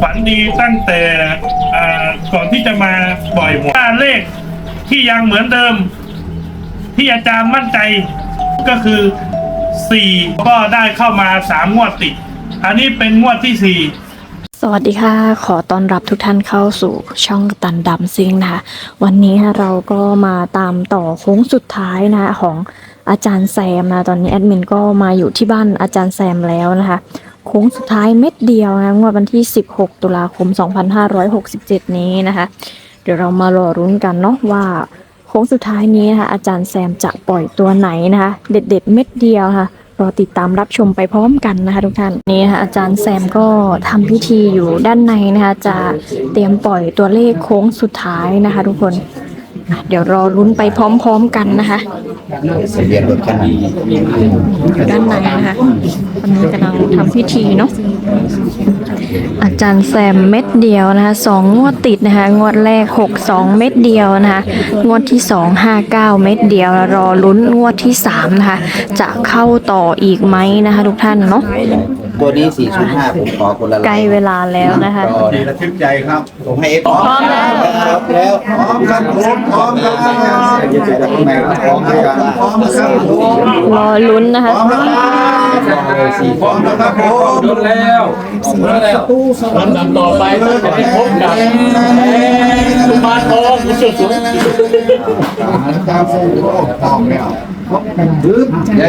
ฝันดีตั้งแต่ก่อนที่จะมาปล่อยหวยถ้าเลขที่ยังเหมือนเดิม ที่อาจารย์มั่นใจก็คือสี่ก็ได้เข้ามาสามงวดติด อันนี้เป็นงวดที่สี่สวัสดีค่ะ ขอต้อนรับทุกท่านเข้าสู่ช่องตันดำซิงนะคะวันนี้เราก็มาตามต่อโค้งสุดท้ายนะของอาจารย์แซมนะตอนนี้แอดมินก็มาอยู่ที่บ้านอาจารย์แซมแล้วนะคะ โค้งสุดท้ายเม็ดเดียวนะงวดวันที่ 16 ตุลาคม 2567 นี้นะคะ เดี๋ยวเรามารอรุ้นกันเนาะว่าโค้งสุดท้ายนี้นะคะอาจารย์แซมจะปล่อยตัวไหนนะคะเด็ด ๆ เม็ดเดียวค่ะรอติดตามรับชมไปพร้อมกันนะคะทุกท่านนี่นะคะอาจารย์แซมก็ทำพิธีอยู่ด้านในนะคะจะเตรียมปล่อยตัวเลขโค้งสุดท้ายนะคะ ทุกคน เดี๋ยวรอลุ้นไปพร้อมๆกันนะคะเบียนรถคันนี้อยู่ด้านในนะคะตอนนี้กำลังทำพิธีเนาะอาจารย์แซมเม็ดเดียวนะคะสองงวดติดนะคะงวดแรกหกสองเม็ดเดียวนะคะงวดที่สองห้าเก้าเม็ดเดียวรอลุ้นงวดที่สามนะคะจะเข้าต่ออีกไหมนะคะทุกท่านเนาะ ตัวนี้ 405 ผมขอคนละใกล้เวลาแล้วนะคะรอดีระทึกใจครับผมให้เอฟพร้อมพร้อมแล้ว ครับแล้วพร้อมครับผมพร้อมครับพร้อมครับพร้อมครับพร้อมครับผมรอลุ้นนะคะพร้อมแล้วสี่พร้อมแล้วครับผมโดนแล้วแล้วลำดับต่อไปต้องไปพบกับสุภาทองผู้ช่วยสูงครับพร้อมแล้วปึ๊บใหญ่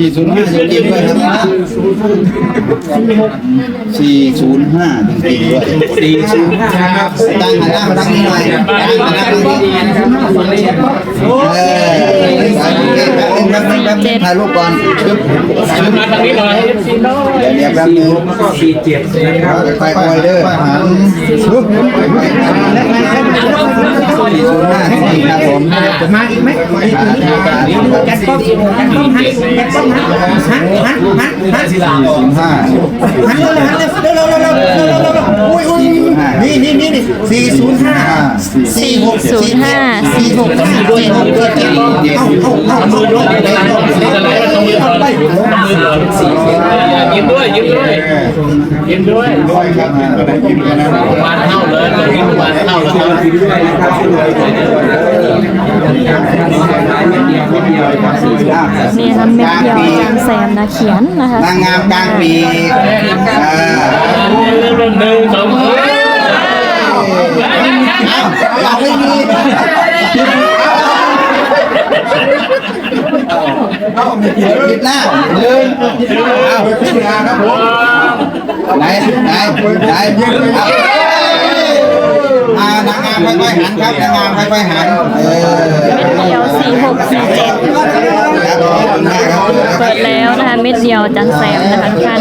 สี่ศูนย์ห้าจริงๆด้วยครับสี่ศูนย์ห้าจริงๆด้วยสี่ศูนย์ห้าครับตั้งหันหน้ามาทางนี้หน่อยตั้งหันหน้ามาทางนี้เออแป๊บนึงแป๊บนึงแป๊บนึงถ่ายรูปก่อนปึ๊บปึ๊บมาทางนี้หน่อยเดี๋ยวเดี๋ยวแป๊บนึงสี่เจ็ดนะครับค่อยๆเด้อปึ๊บสี่ศูนย์ห้าจริงๆครับผมมาอีกไหมแกนป้อมแกนป้อมหันแกนป้อมหันหันหันหันหันหันสี่สิบห้าหันเลยหันเร็วเร็วเร็วเร็วเร็วเร็วอุ้ยอุ้ยนี่นี่นี่นี่สี่ศูนย์ห้าสี่หกศูนย์ห้าสี่หกห้าสี่หกเจ็ดเอาเอาเอาลงลงไปลงไปยิ้มด้วยยิ้มด้วยยิ้มด้วยมาเท่าเลยยิ้มมาเท่าเลยนี่ทำเม็ดเดียวอาจารย์แซมนะเขียนนะคะนางงามกลางปีอ่าหนึ่งสองอยากไม่มีเอาผิดหน้าหนึ่งเอาผิดหน้าครับผมไหนไหนไหนอ่า นางงามค่อยๆหันครับนางงามค่อยๆหันเออเม็ดเดียวสี่หกสี่เจ็ดครับขอบคุณมากครับเปิดแล้วนะคะเม็ดเดียวจารย์แซมนะคะทุกท่าน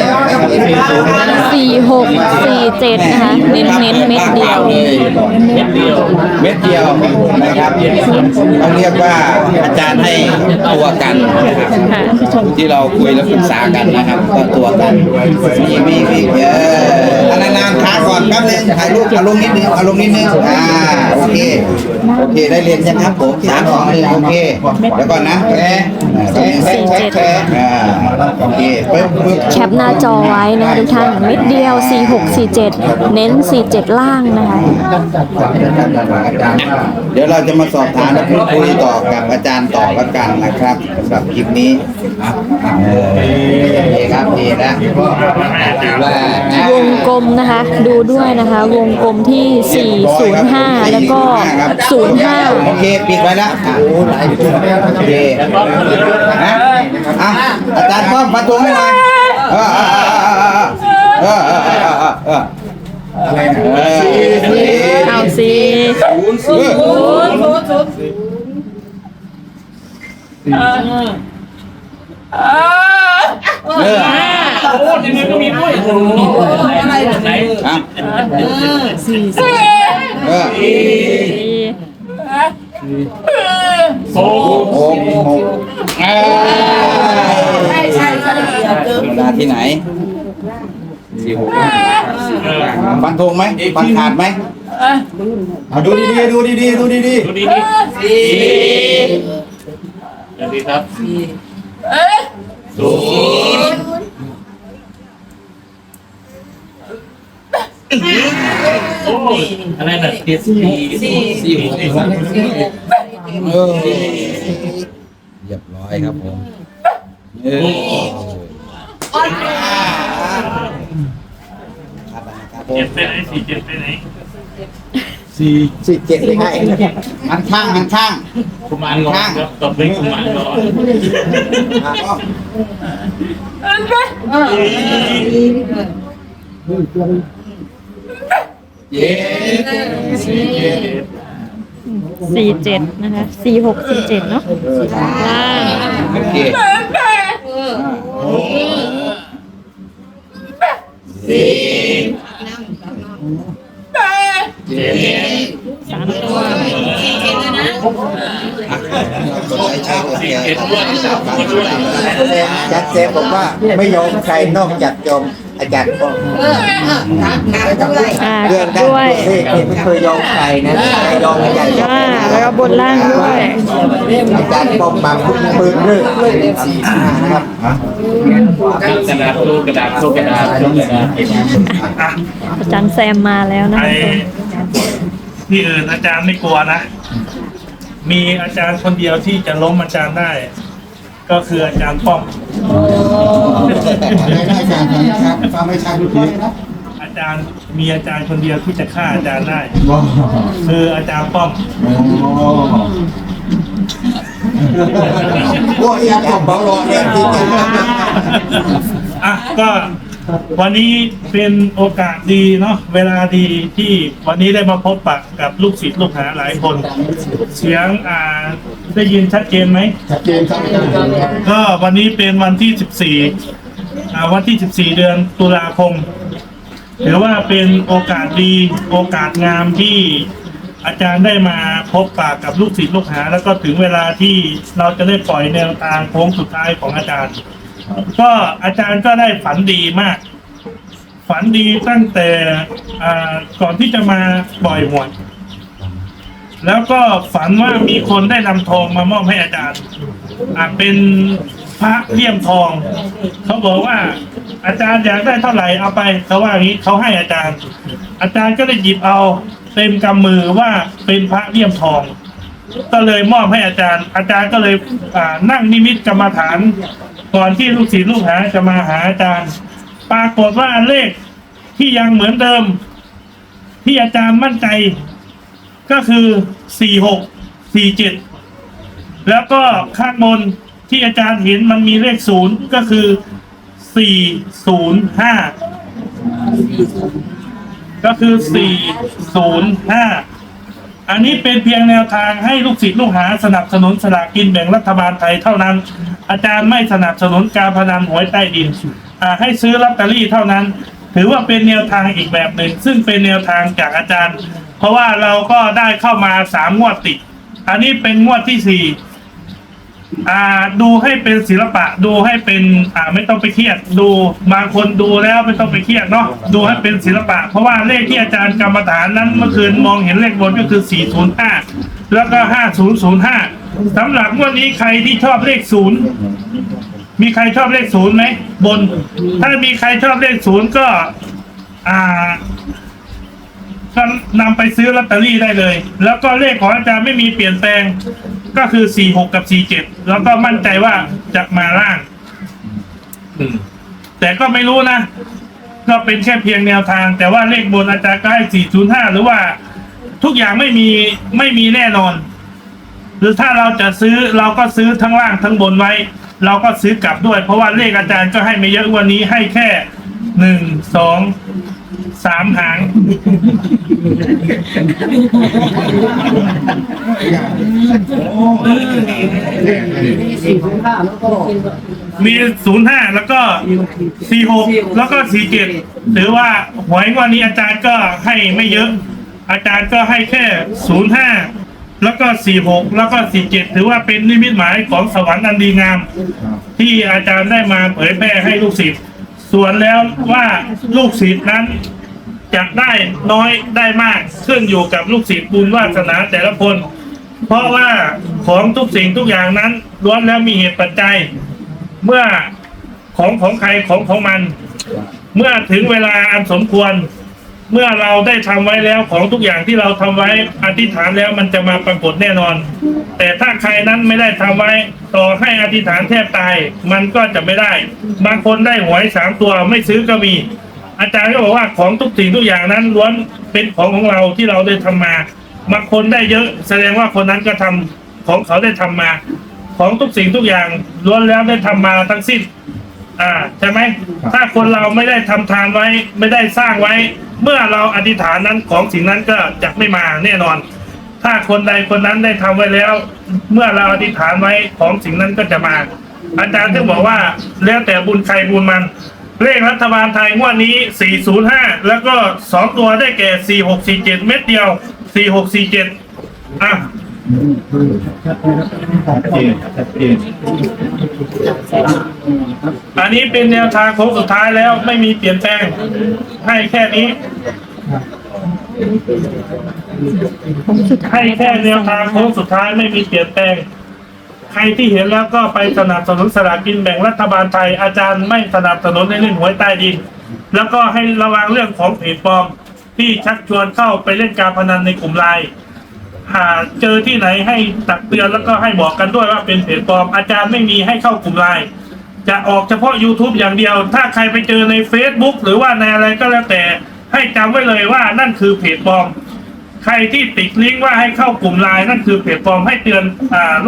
สี่หกสี่เจ็ดนะคะเน้นเน้นๆเม็ดเดียว เม็ดเดียวนะครับเขาเรียกว่าอาจารย์ให้ตัวกันนะครับค่ะ ที่เราคุยและปรึกษากันนะครับ ก็ตัวกันมีมีมีเยอะ อันนานๆขาก่อนแป๊บนึงถ่ายรูปอาลงนิดนึงอาลงนิดนึงอ่าโอเคโอเคได้เรียนยังครับผมสามสองหนึ่งโอเคเดี๋ยวก่อนนะแชร์แชร์แชร์แชร์แชร์อ่าโอเคปึ๊บปึ๊บแคปหน้าจอไว้นะคะทุกท่านเม็ดเดียว 4647 เน้น 47 ล่างนะคะเดี๋ยวเราจะมาสอบถามและพูดคุยต่อกับอาจารย์ต่อละกันนะครับสำหรับคลิปนี้เออดีครับดีนะถือว่านะวง กลมนะคะ ดูด้วยนะคะ วงกลมที่ 405 แล้วก็ 05 โอเค ปิดไว้แล้วอะโอเคนะอะอาจารย์ป้อมประตูให้หน่อยเออเออเออเออเออเออเอออะไรนะเออเอาสิเออ เออโอ้ในมือก็มีด้วยอะไรไหนอะเออโอ้โอ้โหเออใช่ใช่ใช่เวลาที่ไหนสี่หกฟันธงไหมฟันขาดไหมเอาดูดีๆดูดีๆดูดีดูดีดีสี่สวัสดีครับ เศูนย์อะไรนะเดียสี่สี่สี่เรียบร้อยครับผมหนึ่งครับครับผมเจ็ดไปไหนสี่เจ็ดไปไหน สี่สี่เจ็ดไม่ให้หันข้างหันข้าง กุมารงอนครับตบเป็นกุมารงอนเย้สี่เจ็ดสี่เจ็ดนะคะสี่หกสี่เจ็ดเนาะล่างโอ เคสามตัวใช้ตัวเดียวเจ็ดด้วยด้วยยัดเซฟบอกว่าไม่ยอมใครนอกจากยอม อาจารย์ป้อมอ่าเรื่องด้านด้วยเลขนี่ไม่เคยยอมใครนะแต่ยอมอาจารย์ป้อมอ่าแล้วก็บนล่างด้วย อาจารย์ป้อมมาพุ่งปืนเรื่องสี่ห้านะครับกระดาษกระดาษกระดาษกระดาษอะอาจารย์แซมมาแล้วนะไอที่อื่นอาจารย์ไม่กลัวนะ มีอาจารย์คนเดียวที่จะล้มอาจารย์ได้ ก็คืออาจารย์ป้อม ฟังไม่ใช่ดูทีนะอาจารย์มีอาจารย์คนเดียวที่จะฆ่าอาจารย์ได้คืออาจารย์ป้อมพวกอาจารย์ป้อมรอเนี่ยที่จะอะก็ วันนี้เป็นโอกาสดีเนาะเวลาดีที่วันนี้ได้มาพบปะกับลูกศิษย์ลูกหาหลายคน เสียงอ่าได้ยินชัดเจนไหมชัดเจนครับอาจารย์ครับก็วันนี้เป็นวันที่ 14อ่าวันที่ 14 เดือนตุลาคมถือว่าเป็นโอกาสดีโอกาสงามที่อาจารย์ได้มาพบปะกับลูกศิษย์ลูกหา แล้วก็ถึงเวลาที่เราจะได้ปล่อยแนวทางโค้งสุดท้ายของอาจารย์ ก็อาจารย์ก็ได้ฝันดีมาก ฝันดีตั้งแต่ก่อนที่จะมาปล่อยหวยแล้วก็ฝันว่ามีคนได้นำทองมามอบให้อาจารย์อ่าเป็นพระเลี่ยมทอง เขาบอกว่า อาจารย์อยากได้เท่าไหร่เอาไปเขาว่าอย่างนี้เขาให้อาจารย์ อาจารย์ก็ได้หยิบเอาเต็มกำมือว่าเป็นพระเลี่ยมทอง ก็เลยมอบให้อาจารย์ อาจารย์ก็เลยนั่งนิมิตกรรมฐาน ก่อนที่ลูกศิษย์ลูกหาจะมาหาอาจารย์ ปรากฏว่าเลขที่ยังเหมือนเดิม ที่อาจารย์มั่นใจ ก็คือสี่หกสี่เจ็ดแล้วก็ข้างบนที่อาจารย์เห็นมันมีเลขศูนย์ก็คือสี่ศูนย์ห้าก็คือสี่ศูนย์ห้า อันนี้เป็นเพียงแนวทางให้ลูกศิษย์ลูกหาสนับสนุนสลากกินแบ่งรัฐบาลไทยเท่านั้น อาจารย์ไม่สนับสนุนการพนันหวยใต้ดินให้ซื้อลอตเตอรี่เท่านั้น ถือว่าเป็นแนวทางอีกแบบหนึ่ง ซึ่งเป็นแนวทางจากอาจารย์ เพราะว่าเราก็ได้เข้ามาสามงวดติด อันนี้เป็นงวดที่สี่ อ่าดูให้เป็นศิลปะ ดูให้เป็นอ่าไม่ต้องไปเครียด ดูบางคนดูแล้วไม่ต้องไปเครียดเนาะดูให้เป็นศิลปะ เพราะว่าเลขที่อาจารย์กรรมฐานนั้นเมื่อคืนมองเห็นเลขบนก็คือ 405 แล้วก็ 5005สำหรับงวดนี้ใครที่ชอบเลขศูนย์มีใครชอบเลขศูนย์ไหมบน ถ้ามีใครชอบเลขศูนย์ก็ อ่า ก็นำไปซื้อลอตเตอรี่ได้เลย แล้วก็เลขของอาจารย์ไม่มีเปลี่ยนแปลง ก็คือ 46 กับ 47 แล้วก็มั่นใจว่าจะมาล่างแต่ก็ไม่รู้นะ ก็เป็นแค่เพียงแนวทาง แต่ว่าเลขบนอาจารย์ก็ให้405 หรือว่า ทุกอย่างไม่มีไม่มีแน่นอน หรือถ้าเราจะซื้อเราก็ซื้อทั้งล่างทั้งบนไว้ เราก็ซื้อกลับด้วย เพราะว่าเลขอาจารย์ก็ให้ไม่เยอะวันนี้ให้แค่หนึ่งสอง สามหางมีศูนย์ห้าแล้วก็สี่หกแล้วก็สี่เจ็ดถือว่าหวยงวันนี้อาจารย์ก็ให้ไม่เยอะ อาจารย์ก็ให้แค่ศูนย์ห้าแล้วก็สี่หกแล้วก็สี่เจ็ดถือว่าเป็นนิมิตหมายของสวรรค์อันดีงาม ที่อาจารย์ได้มาเผยแพร่ให้ลูกศิษย์ส่วนแล้วว่าลูกศิษย์นั้น จะได้น้อยได้มากขึ้นอยู่กับลูกศิษย์บุญวาสนาแต่ละคน เพราะว่าของทุกสิ่งทุกอย่างนั้นล้วนแล้วมีเหตุปัจจัย เมื่อของของใครของของมัน เมื่อถึงเวลาอันสมควร เมื่อเราได้ทำไว้แล้วของทุกอย่างที่เราทำไว้อธิษฐานแล้วมันจะมาปรากฏแน่นอน แต่ถ้าใครนั้นไม่ได้ทำไว้ต่อให้อธิษฐานแทบตาย มันก็จะไม่ได้ บางคนได้หวยสามตัวไม่ซื้อก็มี อาจารย์ก็บอกว่าของทุกสิ่งทุกอย่างนั้นล้วนเป็นของของเราที่เราได้ทำมาบางคนได้เยอะ แสดงว่าคนนั้นก็ทำของเขาได้ทำมา ของทุกสิ่งทุกอย่างล้วนแล้วได้ทำมาทั้งสิ้น อ่าใช่ไหมถ้าคนเราไม่ได้ทำทานไว้ ไม่ได้สร้างไว้ เมื่อเราอธิษฐานนั้นของสิ่งนั้นก็จะไม่มาแน่นอน ถ้าคนใดคนนั้นได้ทำไว้แล้ว เมื่อเราอธิษฐานไว้ของสิ่งนั้นก็จะมา อาจารย์ถึงบอกว่าแล้วแต่บุญใครบุญมัน เลขรัฐบาลไทยงวดนี้ 405 แล้วก็สองตัวได้แก่ 4647 เม็ดเดียว 4647 อะอันนี้เป็นแนวทางโค้งสุดท้ายแล้วไม่มีเปลี่ยนแปลงให้แค่นี้โค้งสุดท้ายให้แค่แนวทางโค้งสุดท้ายไม่มีเปลี่ยนแปลง ใครที่เห็นแล้วก็ไปสนับสนุนสลากกินแบ่งรัฐบาลไทยอาจารย์ไม่สนับสนุนในเรื่องหวยใต้ดิน แล้วก็ให้ระวังเรื่องของเพจปลอมที่ชักชวนเข้าไปเล่นการพนันในกลุ่มไลน์หาเจอที่ไหนให้ตักเตือนแล้วก็ให้บอกกันด้วยว่าเป็นเพจปลอม อาจารย์ไม่มีให้เข้ากลุ่มไลน์จะออกเฉพาะ YouTube อย่างเดียว ถ้าใครไปเจอใน Facebook หรือว่าในอะไรก็แล้วแต่ ให้จำไว้เลยว่านั่นคือเพจปลอม ใครที่ติดลิงก์ว่าให้เข้ากลุ่มไลน์นั่นคือเพจปลอมให้เตือนอ่าลูก